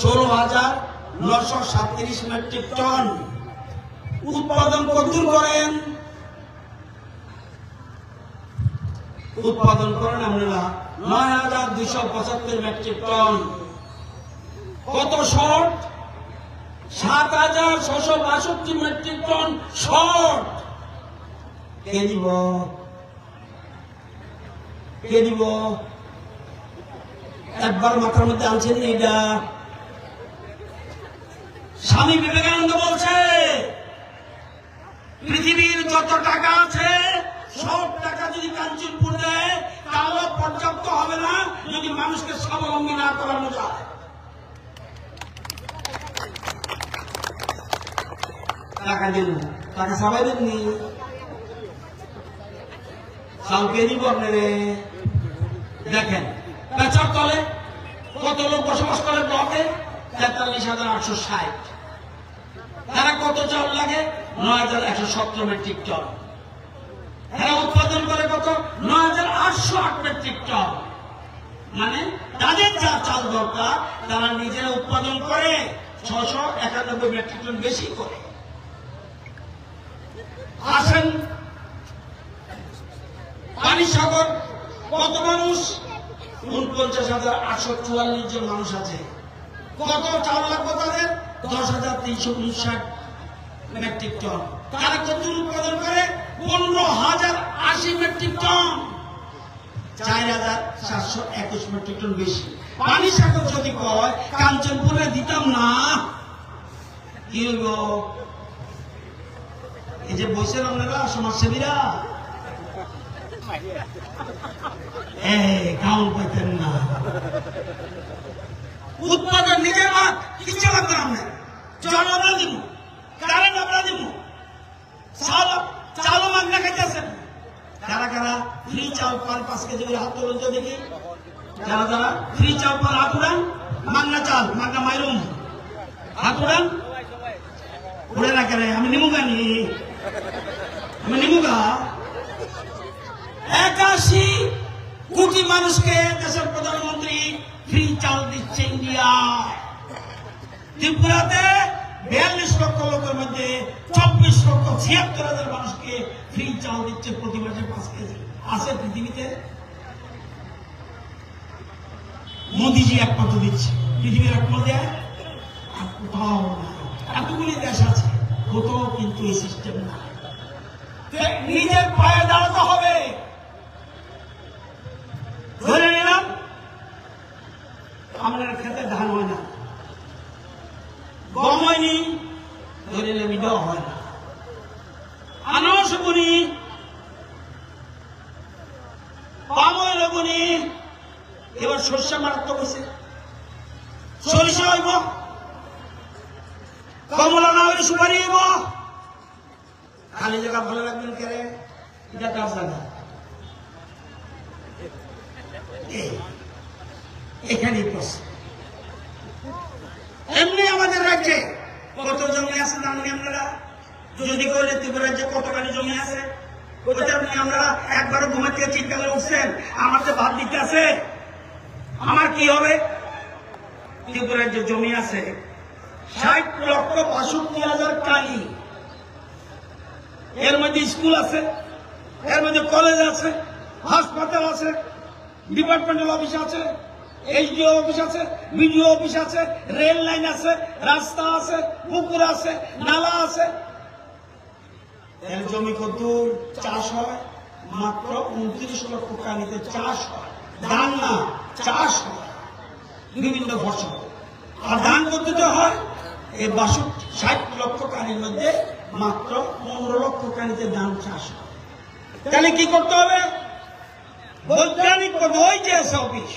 ষোলো হাজার নশো সাতত্রিশ মেট্রিক টন। উৎপাদন কদ্দূর করেন? উৎপাদন করেন আপনারা নয় হাজার দুইশো পঁচাত্তর মেট্রিক টন। কত শর্ট? সাত হাজার ছশো বাষট্টি মেট্রিক টন শর্ট। কে দিব? কে দিব? একবার মাথার মধ্যে আনছেন এইটা স্বামী বিবেকানন্দ বলছে, পৃথিবীর যত টাকা আছে, সব টাকা যদি কাঞ্চনপুর দেয় তাহলে পর্যাপ্ত হবে না যদি মানুষকে স্বাবলম্বী না করানো যায় টাকা দিন, টাকা সবাই দেননি দেখেন পেঁচার তলে কত লোক বসবাস করে ব্লকে তেতাল্লিশ হাজার আটশো ষাট। তারা কত চাউল লাগে? নয় হাজার একশো সতেরো মেট্রিক টন। এরা উৎপাদন করে কত? নয় হাজার আটশো আট মেট্রিক টন। মানে তাদের যা চাল দরকার, তারা নিজেরা উৎপাদন করে, ছশো একানব্বই মেট্রিক টন বেশি করে। আসেন। পানি সাগর কত মানুষ? উনপঞ্চাশ হাজার আটশো চুয়াল্লিশ জন মানুষ আছে। কত চাল লাগবে তাদের? দশ হাজার তিনশো উনষাট মেট্রিক টন তারা কত উৎপাদন করে? পনেরো হাজার আশি মেট্রিক টন চার হাজার সাতশো একুশ মেট্রিক টন বেশি। পানি সাগর যদি কয়, কাঞ্চনপুরে দিতাম না। কি হইব? এই যে বসেন আপনারা, সমাজসেবীরা। গাউন পাইতেন না। উৎপাদন নিজের মাঠ কিছু লাগবে আপনার। আমরা দিব। কারেন্ট আমরা দিব? চাল, চালও মাগনা খাইতেছেন কারা কারা? ফ্রি চাল পার পাঁচ কেজি করে হাত তুলুন দেখি। যারা যারা ফ্রি চাল পার হাত উড়ান মাগনা চাল মাগনা মাইরুম। হাত উড়ান উড়ে না কেন? আমি নিমুগানি আমি নিমুগা একাশি কোটি মানুষকে দেশের প্রধানমন্ত্রী ফ্রি চাল দিচ্ছে ইন্ডিয়া। ত্রিপুরাতে বিয়াল্লিশ লক্ষ লোকের মধ্যে চব্বিশ লক্ষ ছিয়াত্তর হাজার মানুষকে ফ্রি চাল দিচ্ছে প্রতি মাসে পাঁচ কেজি। আছে পৃথিবীতে? মোদিজি একমাত্র দিচ্ছে। পৃথিবীর একমাত্র দেয় আর কোথাও এতগুলি দেশ আছে, কোথাও কিন্তু এই সিস্টেম না নিজের পায়ে দাঁড়াতে হবে। ধরে নিলাম আমরা খেতে ধান হয় না। গম হয়নি, ধরে নিলাম হয় না। আনারস বুনি পাম অয়েল এবার সর্ষে মারাত্মক হয়েছে। সরিষা হইব। কমলা না হইলে সুপারি হইব। খালি জায়গা ভালো লাগবেন কেরে? এটা কার জায়গা। এখানেই প্রশ্ন। এমনি আমাদের রাজ্যে কত জমি আছে জানেন আপনারা যদি করে ত্রিপুরা রাজ্যে কতখানি জমি আছে? আমরা একবারও ঘুমের থেকে চিন্তা করে উঠছেন? আমার তো ভাত দিতে আছে। আমার কি হবে? ত্রিপুরা রাজ্যে জমি আছে। ষাট লক্ষ বাষট্টি হাজার কালি এর মধ্যে স্কুল আছে, এর মধ্যে কলেজ আছে, হাসপাতাল আছে, ডিপার্টমেন্টাল অফিস আছে, এইচডিও অফিস আছে, বিডিও অফিস আছে, রেল লাইন আছে, রাস্তা আছে, পুকুর আছে, নালা আছে এর জমি কত? চাষ হয়? মাত্র উনত্রিশ লক্ষ কানিতে চাষ হয়। ধান না, চাষ হয়। বিভিন্ন ফসল। আর ধান পদ্ধতি হয়? এই বাষট্টি, ষাট লক্ষ কানির মধ্যে মাত্র পনেরো লক্ষ কানিতে ধান চাষ হয়। তাহলে কি করতে হবে? বৈজ্ঞানিক ওই যে আছে অফিস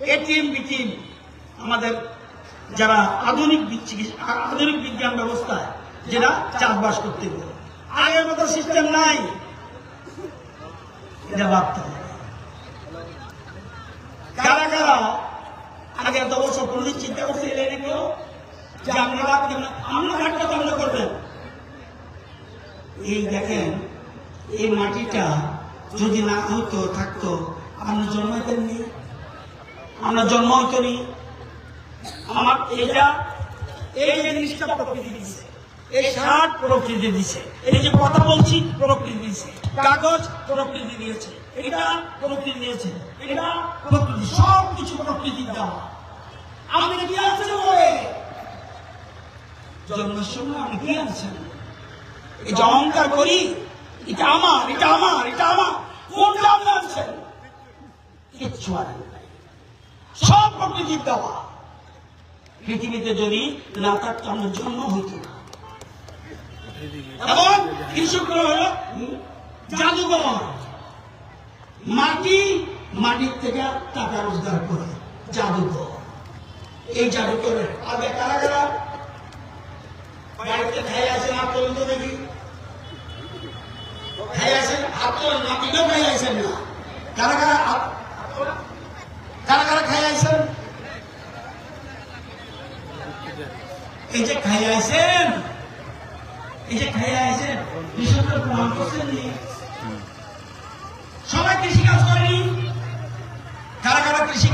এটিএম, বিটিএম, আমাদের যারা আধুনিক আধুনিক বিজ্ঞান ব্যবস্থায় যেটা চাষবাস করতে পারে আগের মতো সিস্টেম নাই। এটা ভাবতে হবে। কারা কারা আগে এত বছর কোনদিন চিন্তা করছে এলে কেউ? যে আমরা ভাবতে আমরা ঘাটটা তো আমরা করবেন। এই দেখেন, এই মাটিটা যদি না হতো, থাকতো আপনি জন্মাইতেননি আমরা জন্ম হতো নি আমার এটা এই জিনিসটা প্রকৃতি দিছে। এই শার্ট প্রকৃতি দিছে। এই যে কথা বলছি, প্রকৃতি দিছে। কাগজ প্রকৃতি দিয়েছে। এটা প্রকৃতি দিয়েছে। এটা প্রকৃতি। সব কিছু প্রকৃতি আছেন জন্মের সময় কি আছেন এই যে অহংকার করি, এটা আমার এটা আমার এটা আমার। কোনটা আপনি আনছেন কিচ্ছু আর সব প্রকৃতির দেওয়া। পৃথিবীতে যদি না থাকতো, আমার জন্ম হইত না। এবং কৃষকরা হলো জাদুঘর। মাটি, মাটির থেকে টাকা রোজগার করে জাদুঘর। এই জাদুঘরের আগে কারা কারা? বাড়িতে খাই আছেন হাত তুলুন দেখি। খাই আছেন হাত তুলুন মাটিতেও খাই আছেন না। কারা কারা কারা কারা খাই আছেন এই যে খাই আছেন এই যে করেনি। কারা কারা কৃষি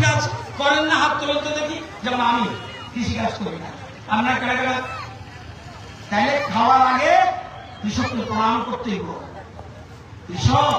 করেন না, হাত তুলুন তো দেখি। যেমন আমি কৃষিকাজ করি না। তাহলে খাওয়ার আগে কৃষককে প্রণাম করতে কৃষক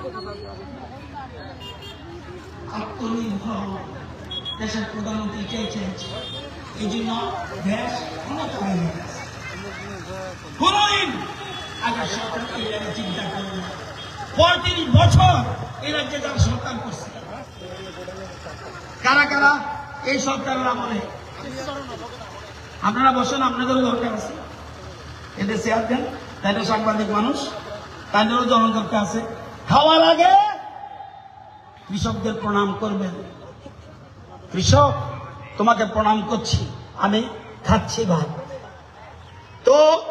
প্রতি আত্মনির্ভর দেশের প্রধানমন্ত্রী কে চেয়েছে এই জন্য দেশ অনেক হয়ে গেছে কোনদিন আগে সরকার চিন্তা করে না। পঁয়ত্রিশ বছর এই রাজ্যে তার সরকার করছে, কারা কারা? এই সরকারের আমলে। আপনারা বসেন আপনাদেরও দরকার আছে। এদের শেয়ার দেন তাইলে সাংবাদিক মানুষ, তাদেরও জনদরকার আছে। খাওয়ার আগে কৃষকদের প্রণাম করবেন। কৃষক, তোমাকে প্রণাম করছি। আমি খাচ্ছি ভাত। তো,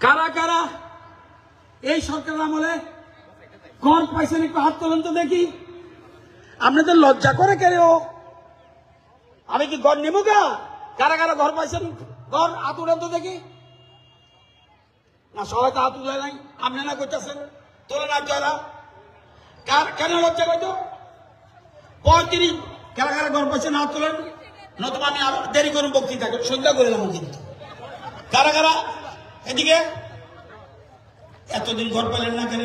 কারা কারা এই সরকার আমলে কর পাইছেন একটু হাত তোলেন তো দেখি। আপনাদের লজ্জা করে কেন? আমি কি ঘর নেব গা? কারা কারা ঘর পাইছেন? ঘর উড়েন তো দেখি। না, সবাই তো হাত উঠে নাই। আপনি না করতেছেন? তোলে না যারা কার কেন লজ্জা করতো পঁয়ত্রিশ কারা কারা ঘর পাইছেন না তোলেন। নতুবা আমি আরও দেরি করুন, বক্তৃতা সন্ধ্যা করে দেবো কিন্তু। কারা কারা? এদিকে? এতদিন ঘর পেলেন না কেন?